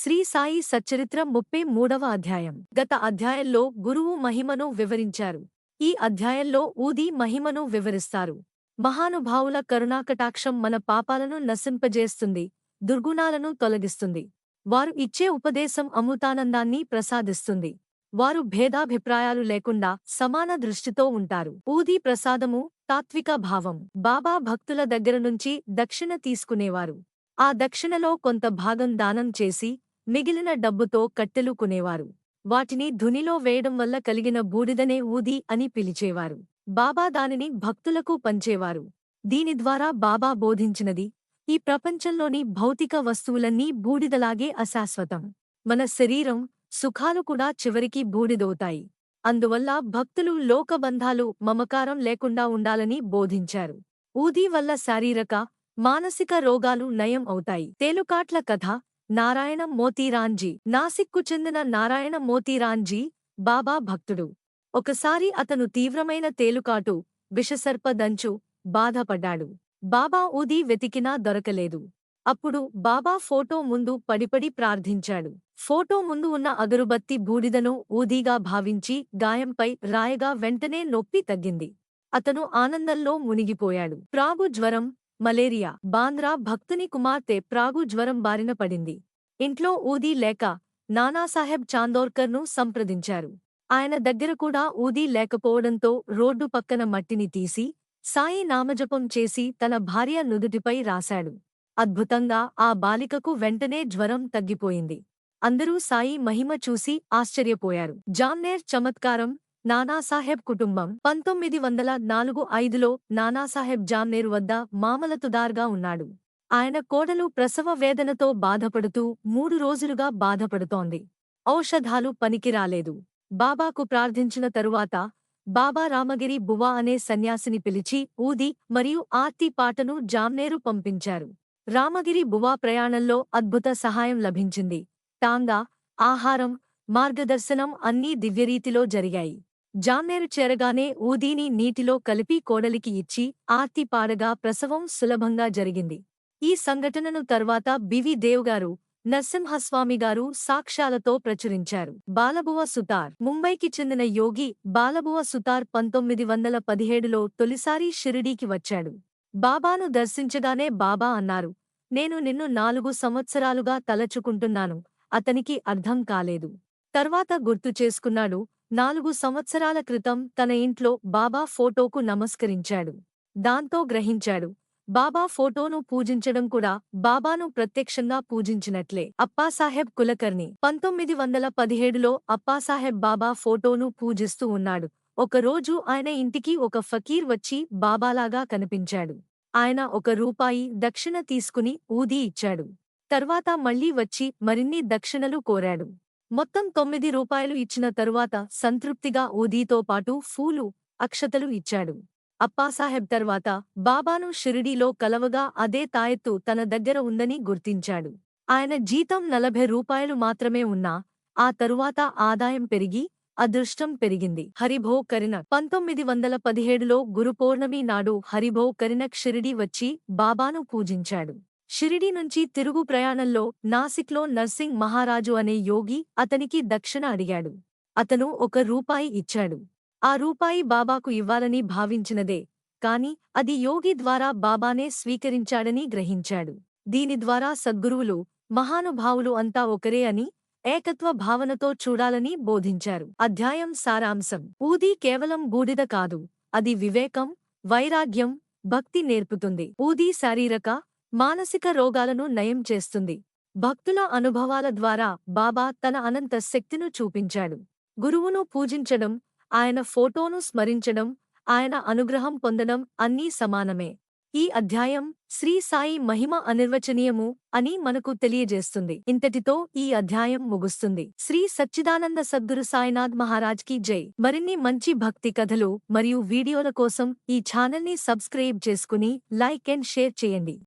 శ్రీ సాయి సచ్చరిత్ర ముప్పై మూడవ అధ్యాయం. గత అధ్యాయంలో గురువు మహిమను వివరించారు. ఈ అధ్యాయంలో ఊది మహిమను వివరిస్తారు. మహానుభావుల కరుణాకటాక్షం మన పాపాలను నశింపజేస్తుంది దుర్గుణాలను తొలగిస్తుంది. వారు ఇచ్చే ఉపదేశం అమృతానందాన్ని ప్రసాదిస్తుంది. వారు భేదాభిప్రాయాలు లేకుండా సమాన దృష్టితో ఉంటారు. ఊది ప్రసాదము తాత్విక భావం. బాబా భక్తుల దగ్గర నుంచి దక్షిణ తీసుకునేవారు. ఆ దక్షిణలో కొంత భాగం దానం చేసి మిగిలిన డబ్బుతో కట్టెలు కొనేవారు. వాటిని ధునిలో వేయడం వల్ల కలిగిన బూడిదనే ఊది అని పిలిచేవారు. బాబా దానిని భక్తులకు పంచేవారు. దీని ద్వారా బాబా బోధించినది ఈ ప్రపంచంలోని భౌతిక వస్తువులన్నీ బూడిదలాగే అశాశ్వతం. మన శరీరం సుఖాలు కూడా చివరికి బూడిదవుతాయి. అందువల్ల భక్తులు లోకబంధాలు మమకారం లేకుండా ఉండాలని బోధించారు. ఊదీ వల్ల శారీరక మానసిక రోగాలు నయం అవుతాయి. తేలుకాట్ల కథ నారాయణ మోతీరాంజీ. నాసిక్కు చెందిన నారాయణ మోతీరాంజీ బాబా భక్తుడు. ఒకసారి అతను తీవ్రమైన తేలుకాటు విషసర్పదంచు బాధపడ్డాడు. బాబా ఊది వెతికినా దొరకలేదు. అప్పుడు బాబా ఫోటో ముందు పడిపడి ప్రార్థించాడు. ఫోటో ముందు ఉన్న అగరుబత్తి బూడిదను ఊదీగా భావించి గాయంపై రాయగా వెంటనే నొప్పి తగ్గింది. అతను ఆనందంలో మునిగిపోయాడు. ప్రాగు జ్వరం మలేరియా బాంద్రా భక్తుని కుమార్తె ప్రాగు జ్వరం బారిన పడింది. ఇంట్లో ఊదీ లేక నానాసాహెబ్ చాందోర్కర్ను సంప్రదించారు. ఆయన దగ్గర కూడా ఊదీ లేకపోవడంతో రోడ్డు పక్కన మట్టిని తీసి సాయి నామజపం చేసి తన భార్య నుదుటిపై రాశాడు. అద్భుతంగా ఆ బాలికకు వెంటనే జ్వరం తగ్గిపోయింది. అందరూ సాయి మహిమ చూసి ఆశ్చర్యపోయారు. జాన్నేర్ చమత్కారం నానాసాహెబ్ కుటుంబం పంతొమ్మిది వందల నాలుగు ఐదులో నానాసాహెబ్ జామ్నేరు వద్ద మామలతుదార్గా ఉన్నాడు. ఆయన కోడలు ప్రసవ వేదనతో బాధపడుతూ మూడు రోజులుగా బాధపడుతోంది. ఔషధాలు పనికిరాలేదు. బాబాకు ప్రార్థించిన తరువాత బాబా రామగిరి బువా అనే సన్యాసిని పిలిచి ఊది మరియు ఆర్తి పాటను జామ్నేరు పంపించారు. రామగిరి బువా ప్రయాణంలో అద్భుత సహాయం లభించింది. టాంగా ఆహారం మార్గదర్శనం అన్నీ దివ్యరీతిలో జరిగాయి. జామ్నేరు చేరగానే ఊదీని నీటిలో కలిపి కోడలికి ఇచ్చి ఆర్తి పాడగా ప్రసవం సులభంగా జరిగింది. ఈ సంఘటనను తర్వాత బివి దేవ్గారు నరసింహస్వామిగారు సాక్ష్యాలతో ప్రచురించారు. బాలబువ సుతార్. ముంబైకి చెందిన యోగి బాలబువ సుతార్ పంతొమ్మిది వందల పదిహేడులో తొలిసారి షిరిడీకి వచ్చాడు. బాబాను దర్శించగానే బాబా అన్నారు నేను నిన్ను నాలుగు సంవత్సరాలుగా తలచుకుంటున్నాను అతనికి అర్థం కాలేదు. తర్వాత గుర్తు చేసుకున్నాడు నాలుగు సంవత్సరాల క్రితం తన ఇంట్లో బాబా ఫోటోకు నమస్కరించాడు. దాంతో గ్రహించాడు బాబా ఫోటోను పూజించడం కూడా బాబాను ప్రత్యక్షంగా పూజించినట్లే. అప్పాసాహెబ్ కులకర్ణి పంతొమ్మిది వందల పదిహేడులో అప్పాసాహెబ్ బాబా ఫోటోను పూజిస్తూ ఉన్నాడు. ఒకరోజు ఆయన ఇంటికి ఒక ఫకీర్ వచ్చి బాబాలాగా కనిపించాడు. ఆయన ఒక రూపాయి దక్షిణ తీసుకుని ఊదీ ఇచ్చాడు. తర్వాత మళ్ళీ వచ్చి మరిన్ని దక్షిణలు కోరాడు. మొత్తం తొమ్మిది రూపాయలు ఇచ్చిన తరువాత సంతృప్తిగా ఊదీతో పాటు ఫూలు అక్షతలు ఇచ్చాడు. అప్పాసాహెబ్ తర్వాత బాబాను షిరిడీలో కలవగా అదే తాయెత్తు తన దగ్గర ఉందని గుర్తించాడు. ఆయన జీతం నలభై రూపాయలు మాత్రమే ఉన్నా ఆ తరువాత ఆదాయం పెరిగి అదృష్టం పెరిగింది. హరిభో కరినక్ పంతొమ్మిది వందల పదిహేడులో గురుపౌర్ణమి నాడు హరిభో కరినక్ షిరిడీ వచ్చి బాబాను పూజించాడు. షిరిడీ నుంచి తిరుగు ప్రయాణంలో నాసిక్లో నర్సింగ్ మహారాజు అనే యోగి అతనికి దక్షిణ అడిగాడు. అతను ఒక రూపాయి ఇచ్చాడు. ఆ రూపాయి బాబాకు ఇవ్వాలని భావించినదే కాని అది యోగి ద్వారా బాబానే స్వీకరించాడని గ్రహించాడు. దీని ద్వారా సద్గురువులు మహానుభావులు అంతా ఒకరే అని ఏకత్వ భావనతో చూడాలని బోధించారు. అధ్యాయం సారాంశం. ఊది కేవలం బూడిద కాదు అది వివేకం వైరాగ్యం భక్తి నేర్పుతుంది. ఊది శారీరక మానసిక రోగాలను నయం చేస్తుంది. భక్తుల అనుభవాల ద్వారా బాబా తన అనంత శక్తిను చూపించాడు. గురువును పూజించడం ఆయన ఫోటోను స్మరించడం ఆయన అనుగ్రహం పొందడం అన్నీ సమానమే. ఈ అధ్యాయం శ్రీ సాయి మహిమ అనిర్వచనీయము అని మనకు తెలియజేస్తుంది. ఇంతటితో ఈ అధ్యాయం ముగుస్తుంది. శ్రీ సచ్చిదానంద సద్గురు సాయినాథ్ మహారాజ్కి జై. మరిన్ని మంచి భక్తి కథలు మరియు వీడియోల కోసం ఈ ఛానల్ని సబ్స్క్రైబ్ చేసుకుని లైక్ అండ్ షేర్ చేయండి.